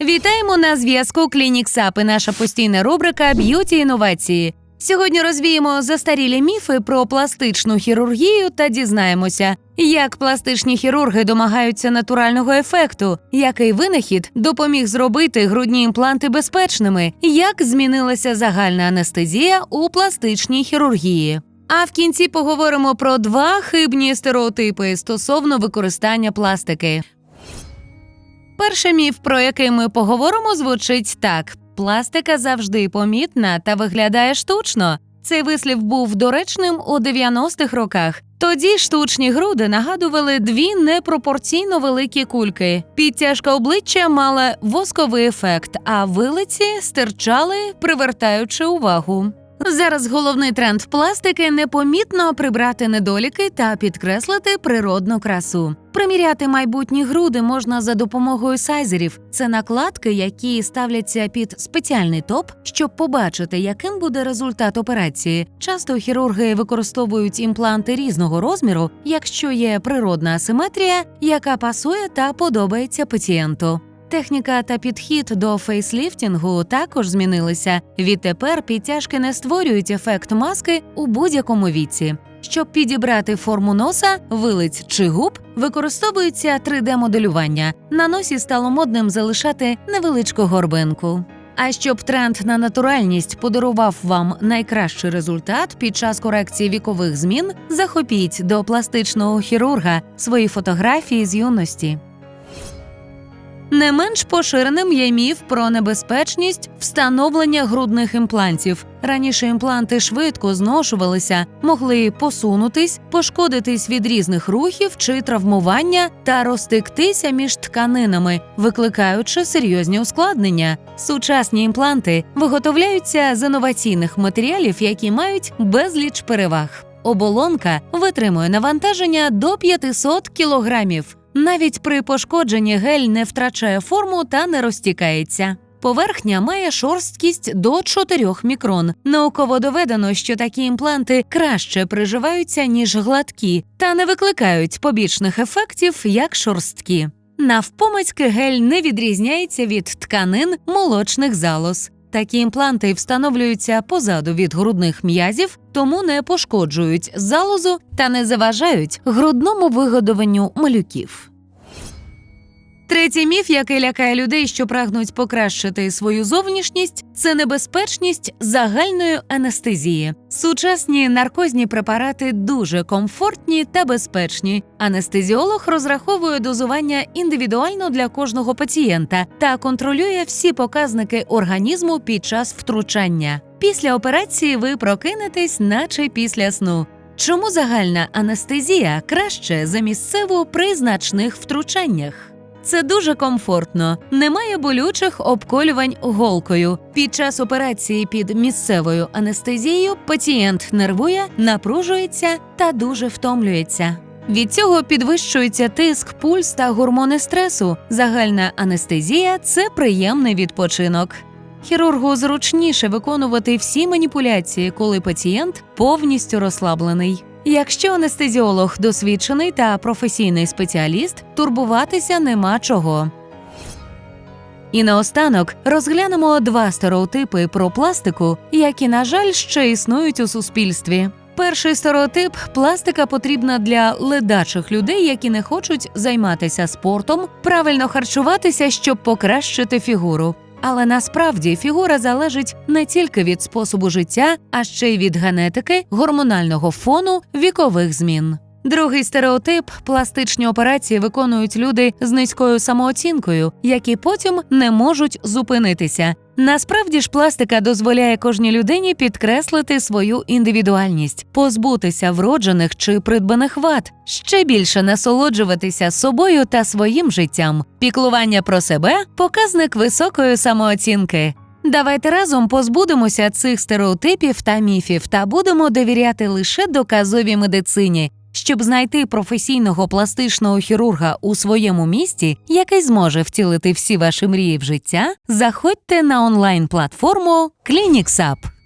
Вітаємо на зв'язку Клінік САП і наша постійна рубрика Б'юті інновації. Сьогодні розвіємо застарілі міфи про пластичну хірургію та дізнаємося, як пластичні хірурги домагаються натурального ефекту, який винахід допоміг зробити грудні імпланти безпечними, як змінилася загальна анестезія у пластичній хірургії. А в кінці поговоримо про два хибні стереотипи стосовно використання пластики. Перший міф, про який ми поговоримо, звучить так: пластика завжди помітна та виглядає штучно. Цей вислів був доречним у 90-х роках. Тоді штучні груди нагадували дві непропорційно великі кульки. Підтяжка обличчя мала восковий ефект, а вилиці стирчали, привертаючи увагу. Зараз головний тренд пластики непомітно прибрати недоліки та підкреслити природну красу. Приміряти майбутні груди можна за допомогою сайзерів. Це накладки, які ставляться під спеціальний топ, щоб побачити, яким буде результат операції. Часто хірурги використовують імпланти різного розміру, якщо є природна асиметрія, яка пасує та подобається пацієнту. Техніка та підхід до фейсліфтінгу також змінилися. Відтепер підтяжки не створюють ефект маски у будь-якому віці. Щоб підібрати форму носа, вилиць чи губ, використовується 3D-моделювання. На носі стало модним залишати невеличку горбинку. А щоб тренд на натуральність подарував вам найкращий результат під час корекції вікових змін, захопіть до пластичного хірурга свої фотографії з юності. Не менш поширеним є міф про небезпечність встановлення грудних імплантів. Раніше імпланти швидко зношувалися, могли посунутись, пошкодитись від різних рухів чи травмування та розтектися між тканинами, викликаючи серйозні ускладнення. Сучасні імпланти виготовляються з інноваційних матеріалів, які мають безліч переваг. Оболонка витримує навантаження до 500 кілограмів. Навіть при пошкодженні гель не втрачає форму та не розтікається. Поверхня має шорсткість до 4 мікрон. Науково доведено, що такі імпланти краще приживаються, ніж гладкі, та не викликають побічних ефектів, як шорсткі. Навпомацьки гель не відрізняється від тканин молочних залоз. Такі імпланти встановлюються позаду від грудних м'язів, тому не пошкоджують залозу та не заважають грудному вигодованню малюків. Третій міф, який лякає людей, що прагнуть покращити свою зовнішність, це небезпечність загальної анестезії. Сучасні наркозні препарати дуже комфортні та безпечні. Анестезіолог розраховує дозування індивідуально для кожного пацієнта та контролює всі показники організму під час втручання. Після операції ви прокинетесь, наче після сну. Чому загальна анестезія краще за місцеву при значних втручаннях? Це дуже комфортно, немає болючих обколювань голкою. Під час операції під місцевою анестезією пацієнт нервує, напружується та дуже втомлюється. Від цього підвищується тиск, пульс та гормони стресу. Загальна анестезія це приємний відпочинок. Хірургу зручніше виконувати всі маніпуляції, коли пацієнт повністю розслаблений. Якщо анестезіолог досвідчений та професійний спеціаліст, турбуватися нема чого. І наостанок розглянемо два стереотипи про пластику, які, на жаль, ще існують у суспільстві. Перший стереотип пластика потрібна для ледачих людей, які не хочуть займатися спортом, правильно харчуватися, щоб покращити фігуру. Але насправді фігура залежить не тільки від способу життя, а ще й від генетики, гормонального фону, вікових змін. Другий стереотип пластичні операції виконують люди з низькою самооцінкою, які потім не можуть зупинитися. Насправді ж пластика дозволяє кожній людині підкреслити свою індивідуальність, позбутися вроджених чи придбаних вад, ще більше насолоджуватися собою та своїм життям. Піклування про себе показник високої самооцінки. Давайте разом позбудемося цих стереотипів та міфів та будемо довіряти лише доказовій медицині, щоб знайти професійного пластичного хірурга у своєму місті, який зможе втілити всі ваші мрії в життя, заходьте на онлайн-платформу ClinicsUp.